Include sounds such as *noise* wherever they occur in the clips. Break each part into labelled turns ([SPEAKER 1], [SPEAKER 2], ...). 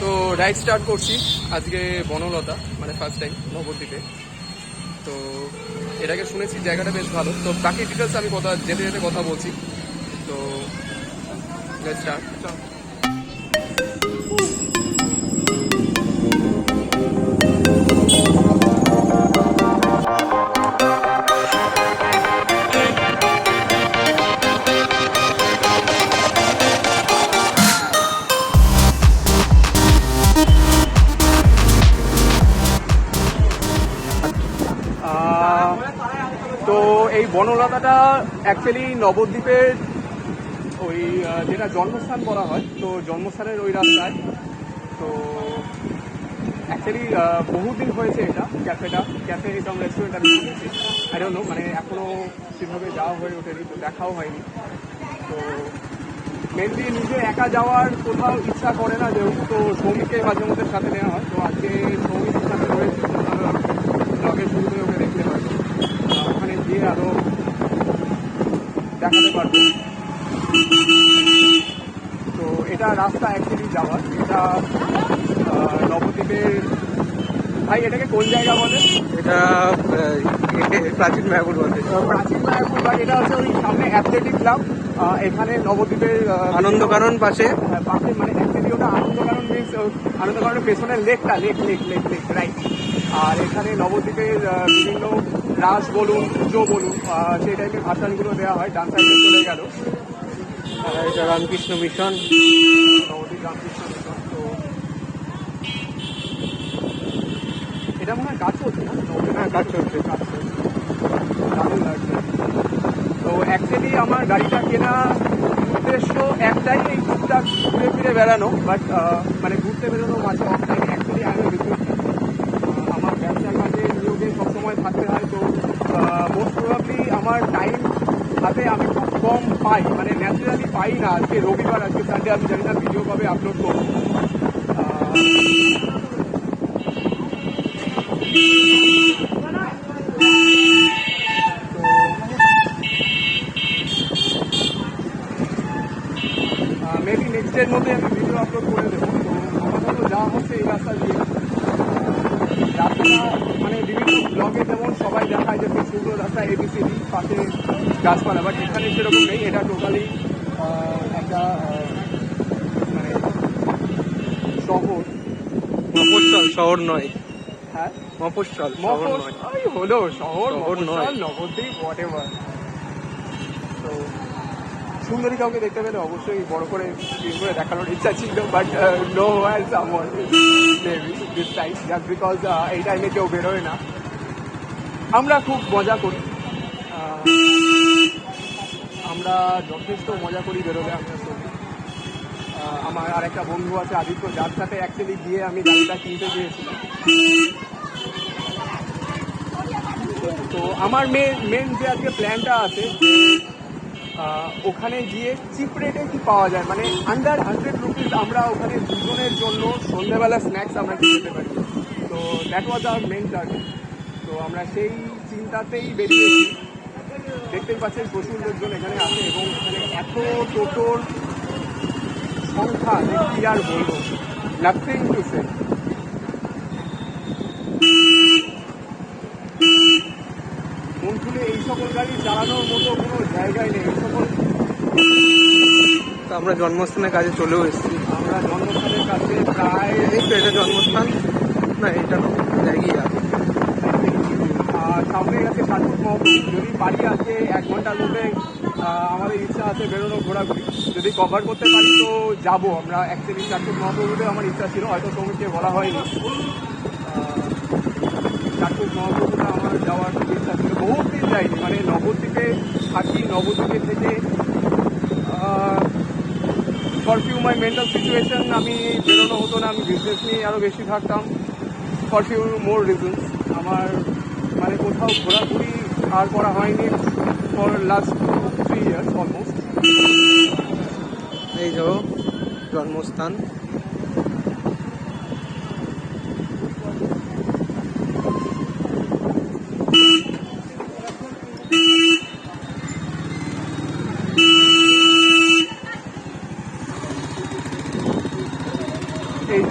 [SPEAKER 1] তো ride start করছি। আজকে বনলতা মানে ফার্স্ট টাইম নবদ্বীপে। তো এর আগে শুনেছি জায়গাটা বেশ ভালো। তো বাকি ডিটেলস আমি কথা যেতে যেতে কথা বলছি। তো স্টার্ট বনলতাটা অ্যাকচুয়ালি নবদ্বীপের ওই যেটা জন্মস্থান বলা হয়, তো জন্মস্থানের ওই রাস্তায়। তো অ্যাকচুয়ালি বহুদিন হয়েছে এটা, ক্যাফেটা, ক্যাফে কাম রেস্টুরেন্ট আমি শুনেছি আই মানে এখনও সেভাবে যাওয়া হয়ে ওঠেনি, তো দেখাও হয়নি। তো মেনলি নিজে একা যাওয়ার কোথাও ইচ্ছা করে না, যেহেতু তো সৌমিককে মাঝে মধ্যে সাথে নেওয়া হয়, তো আজকে সৌমিকের সাথে রয়েছে ব্লগের ওকে দেখতে ওখানে গিয়ে আরও দেখাতে পারব। তো এটা রাস্তা অ্যাকচুয়ালি যাওয়ার। এটা নবদ্বীপের ভাই এটাকে কোন জায়গা বলে?
[SPEAKER 2] এটা প্রাচীন মায়াপুর বলে।
[SPEAKER 1] প্রাচীন মায়াপুর বা এটা হচ্ছে ওই সামনে অ্যাথলেটিক ক্লাব এখানে নবদ্বীপের আহ,
[SPEAKER 2] আনন্দ কারণ পাশে।
[SPEAKER 1] হ্যাঁ, পাশে মানে অ্যাকচুয়ালি ওটা আনন্দকানন মিনস আনন্দকাননের পেছনের লেকটা lake lake lake lake right আর এখানে নবদ্বীপের বিভিন্ন রাস বলুন পুজো বলুন সেই টাইপের ভাষণগুলো দেওয়া হয় ডান সাইডে চলে গেল।
[SPEAKER 2] এটা রামকৃষ্ণ মিশন।
[SPEAKER 1] রামকৃষ্ণ মিশন তো এটা মনে হয় হচ্ছে না?
[SPEAKER 2] হ্যাঁ কাজ চলছে
[SPEAKER 1] কাজ চলছে। দারুণ লাগছে। তো অ্যাকচুয়ালি আমার গাড়িটা কেনা উদ্দেশ্য একটাই এই টুকটাক ঘুরে ফিরে বেড়ানো বাট মানে ঘুরতে বেরোনো মাঝে অফ টাইম অ্যাকচুয়ালি আমি বিজনেস আমার ব্যবসার মাঝে সবসময় থাকতে হয়, তো মোস্ট প্রবাবলি আমার টাইম হাতে আমি খুব কম পাই মানে ন্যাচারালি পাই না। আজকে রবিবার, আজকে সানডে আমি জানি না ভিডিও কবে আপলোড করব। মেবি নেক্সট ডের মধ্যে আমি ভিডিও আপলোড করে দেবো। তো, আপাতত যা হচ্ছে এই রাস্তা দিয়ে। রাস্তা মানে বিভিন্ন ব্লগে যেমন সবাই দেখায় যে খুব সুন্দর রাস্তা এবিসিডি পাশে গাছপালা বাট এখানে সেরকম নেই এটা টোটালি একটা মানে শহর।
[SPEAKER 2] মফস্বল শহর নয়।
[SPEAKER 1] হ্যাঁ?
[SPEAKER 2] মফস্বল শহর নয়।
[SPEAKER 1] হলো শহর
[SPEAKER 2] নয়।
[SPEAKER 1] নবদ্বীপ হোয়াট এভার তো সুন্দরী কাউকে দেখতে পেলে অবশ্যই বড় করে স্ক্রিন করে দেখানোর ইচ্ছা ছিল but no someone maybe this time just because এই টাইমে কেউ বেরোয় না। আমরা খুব মজা করি। আমরা যথেষ্ট মজা করি বেরোলে আমরা আহ, আমার আর একটা বন্ধু আছে আদিত্য যার সাথে অ্যাকচুয়ালি গিয়ে আমি গাড়িটা কিনতে গিয়েছিলাম। তো আমার মেন মেন যে আজকে প্ল্যানটা আছে ওখানে গিয়ে চিপ রেটে কি পাওয়া যায়? মানে আন্ডার হান্ড্রেড রুপিস আমরা ওখানে দুজনের জন্য সন্ধ্যেবেলা স্ন্যাক্স আমরা খেতে পারি। তো that was our main target তো আমরা সেই চিন্তাতেই বেরিয়েছি দেখতেই পাচ্ছেন প্রচুর লোকজন এখানে আসে এবং এখানে এত টোটোর সংখ্যা যে কি আর বলব। নাথিং টু সে মন খুলে এই সকল গাড়ি চালানোর মতো কোনো জায়গায় নেই। এই সকল
[SPEAKER 2] তো আমরা জন্মস্থানের কাজে চলেও এসেছি।
[SPEAKER 1] আমরা জন্মস্থানের কাছে প্রায়
[SPEAKER 2] এটা জন্মস্থান। না এটা জায়গায় আছে।
[SPEAKER 1] সামনে সাতপুর মহকুম যদি পারি আজকে এক ঘণ্টার মধ্যে আমাদের ইচ্ছা আছে বেরোনো, ঘোরাঘুরি। যদি কভার করতে পারি, তো যাব আমরা অ্যাকচুয়ালি চারপুর মহকুমে আমার ইচ্ছা ছিল, হয়তো সৌমিককে বলা হয়নি। চারপুর মহকুমে আমার যাওয়ার ইচ্ছা ছিল। বহুত দিন যাইনি মানে নবদ্বীপে থাকি, নবদ্বীপে থেকে for few my mental situation আমি বেরোনো হতো না, আমি বিজনেস নিয়ে আরও বেশি থাকতাম। ফর ফিউ মোর রিজনস আমার মানে কোথাও ঘোরাঘুরি আর করা হয়নি for last three years almost
[SPEAKER 2] এই ধরো জন্মস্থান।
[SPEAKER 1] এই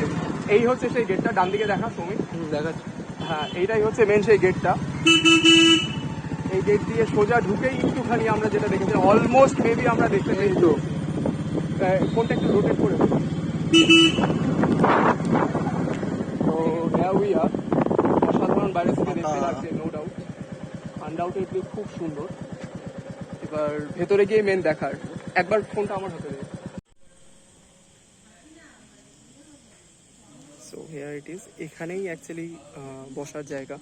[SPEAKER 1] এই হচ্ছে সেই গেটটা ডান দিকে দেখা তুমি
[SPEAKER 2] দেখাচ্ছি।
[SPEAKER 1] হ্যাঁ এইটাই হচ্ছে মেন সেই গেটটা এই গেট দিয়ে সোজা ঢুকেই একটুখানি আমরা যেটা দেখেছি অলমোস্ট মেবি আমরা দেখতে পেয়েছি। তো ফোনটা একটু রোটেট করে তো হ্যাঁ উই আর অসাধারণ বাইরে থেকে দেখতে। লাগছে নো ডাউট আনডাউটেডলি খুব সুন্দর। এবার ভেতরে গিয়ে মেন দেখার। একবার ফোনটা আমার হাতে সো হেয়ার ইট ইজ এখানেই অ্যাকচুয়ালি বসার জায়গা।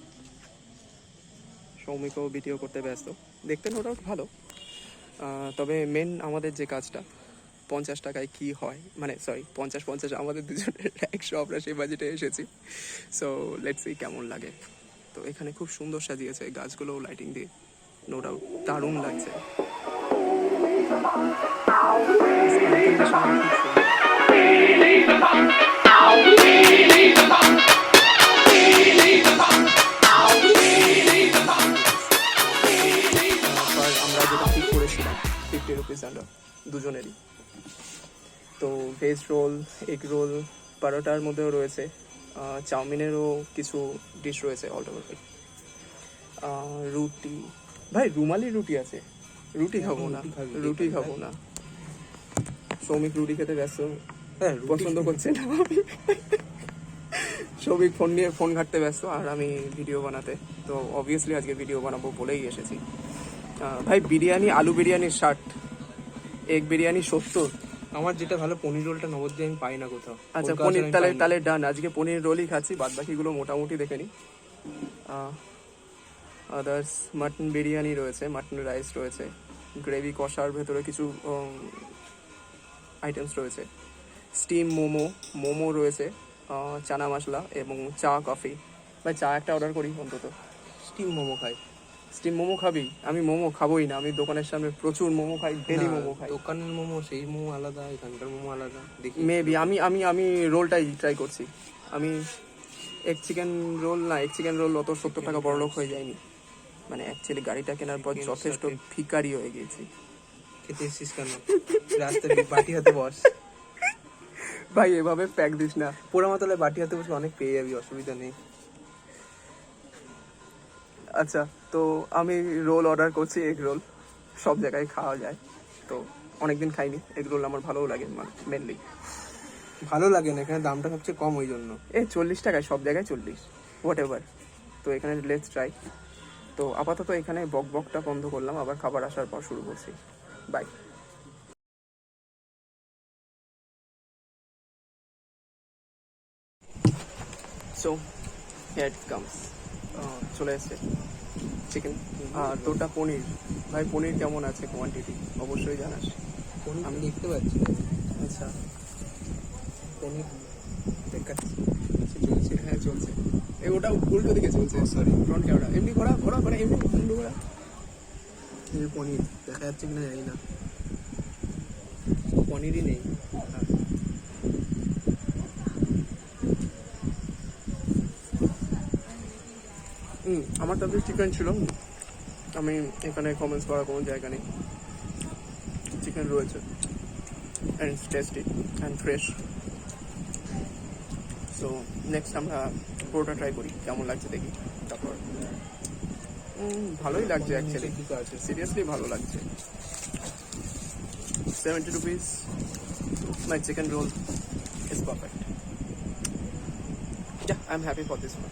[SPEAKER 1] সৌমিকও ভিডিও করতে ব্যস্ত। দেখতে নো ডাউট ভালো। তবে মেন আমাদের যে কাজটা, পঞ্চাশ টাকায় কি হয় মানে সরি পঞ্চাশ পঞ্চাশ, আমাদের দুজনের *laughs* একশো আমরা সেই বাজেটে এসেছি। সো লেটস সি কেমন লাগে। তো এখানে খুব সুন্দর সাজিয়েছে গাছগুলোও লাইটিং দিয়ে। নো ডাউট দারুণ লাগছে। সুন্দর। তারপর ফিফটি রুপিস দুজনেরই। তো ভেজ রোল এগ রোল পারোটার মধ্যেও রয়েছে চাউমিনেরও কিছু ডিশ রয়েছে অল ওভার রুটি ভাই রুমালি রুটি আছে। রুটি খাব না
[SPEAKER 2] রুটি খাবি,
[SPEAKER 1] না। সৌমিক রুটি খেতে ব্যস্ত। পছন্দ করছে না সৌমিক ফোন নিয়ে ফোন ঘাটতে ব্যস্ত আর আমি ভিডিও বানাতে। তো অবভিয়াসলি আজকে ভিডিও বানাবো বলেই এসেছি। ভাই বিরিয়ানি আলু বিরিয়ানির ষাট এগ বিরিয়ানি সত্তর।
[SPEAKER 2] আমার যেটা ভালো পনির রোলটা নবদ্বীপে আমি পাই না কোথাও।
[SPEAKER 1] আচ্ছা পনির তাহলে তাহলে ডান আজকে পনির রোলই খাচ্ছি বাদ বাকিগুলো মোটামুটি দেখে নিই আদার্স মাটন বিরিয়ানি রয়েছে মাটন রাইস রয়েছে গ্রেভি কষার ভেতরে কিছু আইটেমস রয়েছে। স্টিম মোমো মোমো রয়েছে চানা মশলা এবং চা কফি ভাই চা একটা অর্ডার করি অন্তত।
[SPEAKER 2] স্টিম মোমো খাই।
[SPEAKER 1] স্টিম মোমো খাবি? আমি মোমো খাবোই না। আমি দোকানের সামনে প্রচুর মোমো খাই ডেলি মোমো খাই।
[SPEAKER 2] দোকানের মোমো সেই মোমো আলাদা এখানকার মোমো আলাদা। দেখি।
[SPEAKER 1] মেবি আমি আমি আমি রোলটাই ট্রাই করছি। আমি এক চিকেন রোল না এক চিকেন রোল অত সত্তর টাকা বড় লোক হয়ে যায়নি। মানে অ্যাকচুয়ালি গাড়িটা কেনার পর যথেষ্ট ভিকারি হয়ে গেছি
[SPEAKER 2] খেতে এসেছিস কেন? রাস্তায় বাটি হাতে বস।
[SPEAKER 1] ভাই এভাবে প্যাক দিস না।
[SPEAKER 2] পোড়া পোড়ামাতলায় বাটি হাতে বসে অনেক পেয়ে যাবি অসুবিধা নেই।
[SPEAKER 1] আচ্ছা তো আমি রোল অর্ডার করছি এগ রোল। সব জায়গায় খাওয়া যায়। তো অনেকদিন খাইনি এগ রোল আমার ভালোও লাগে মেনলি
[SPEAKER 2] ভালো লাগে না এখানে দামটা সবচেয়ে কম ওই জন্য
[SPEAKER 1] এ চল্লিশ টাকায় সব জায়গায় চল্লিশ হোয়াট এভার তো এখানে লেটস ট্রাই তো আপাতত এখানে বক বকটা বন্ধ করলাম আবার খাবার আসার পর শুরু করছি। Bye so here it comes চলে এসছে। চিকেন আর তোটা পনির। ভাই পনির কেমন আছে কোয়ান্টিটি অবশ্যই জানাস।
[SPEAKER 2] পনির আমি দেখতে পাচ্ছি।
[SPEAKER 1] আচ্ছা।
[SPEAKER 2] পনির দেখাচ্ছি।
[SPEAKER 1] আচ্ছা, চলছে। হ্যাঁ চলছে। এই ওটা উল্টো দিকে চলছে। সরি ফ্রন্ট ক্যামেরা এমনি ঘোরা ঘোরা ঘোরা এমনি উল্টো ঘোরা।
[SPEAKER 2] এই পনির দেখা যাচ্ছে কিনা জানি না। পনিরই নেই।
[SPEAKER 1] হ্যাঁ। হুম, আমার তাদের চিকেন ছিল। আমি এখানে কমেন্টস করার কোনো জায়গা নেই। চিকেন রয়েছে। And tasty and fresh so next আমরা পুরোটা ট্রাই করি। কেমন লাগছে দেখি? তারপর। ভালোই লাগছে অ্যাকচুয়ালি সিরিয়াসলি ভালো লাগছে। Seventy rupees my chicken roll is perfect I'm happy for this one.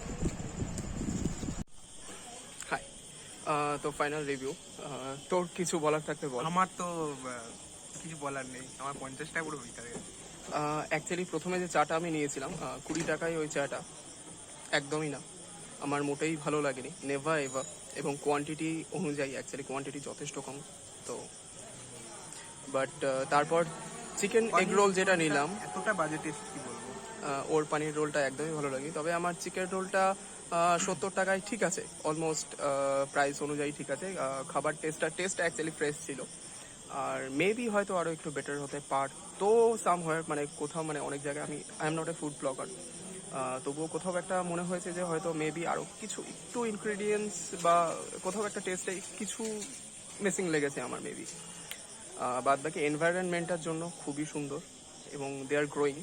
[SPEAKER 1] তো ফাইনাল রিভিউ তোর কিছু বলার থাকলে বল।
[SPEAKER 2] আমার তো কিছু বলার নেই। আমার পঞ্চাশ টাকা পুরো ভিতরে
[SPEAKER 1] অ্যাকচুয়ালি প্রথমে যে চাটা আমি নিয়েছিলাম কুড়ি টাকায় ওই চাটা। একদমই না। আমার মোটেই ভালো লাগেনি। নেভা এভা এবং কোয়ান্টিটি অনুযায়ী অ্যাকচুয়ালি কোয়ান্টিটি যথেষ্ট কম। তো বাট তারপর চিকেন এগ রোল যেটা নিলাম
[SPEAKER 2] এতটা বাজেটে কি বলব?
[SPEAKER 1] ওর পানির রোলটা একদমই ভালো লাগে তবে আমার চিকেন রোলটা সত্তর টাকায় ঠিক আছে অলমোস্ট প্রাইস অনুযায়ী ঠিক আছে। খাবার টেস্টটা টেস্ট অ্যাকচুয়ালি ফ্রেশ ছিল। আর মেবি হয়তো আরও একটু বেটার হতে পারতো সাম হয় মানে কোথাও মানে অনেক জায়গায় আমি I am not a food blogger তবুও কোথাও একটা মনে হয়েছে যে হয়তো মেবি আরও কিছু, একটু ইনগ্রিডিয়েন্টস বা কোথাও একটা টেস্টে কিছু মিসিং লেগেছে আমার মেবি বাদ বাকি এনভায়রনমেন্টটার জন্য খুবই সুন্দর এবং দে আর গ্রোয়িং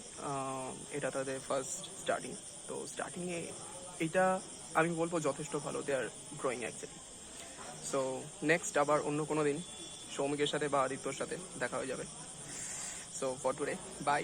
[SPEAKER 1] এটা তাদের ফার্স্ট স্টার্টিং তো স্টার্টিংয়ে এইটা আমি বলব যথেষ্ট ভালো they are growing actually so next আবার অন্য কোনো দিন, সৌমিকের সাথে বা আদিত্যর সাথে দেখা হয়ে যাবে। So for today by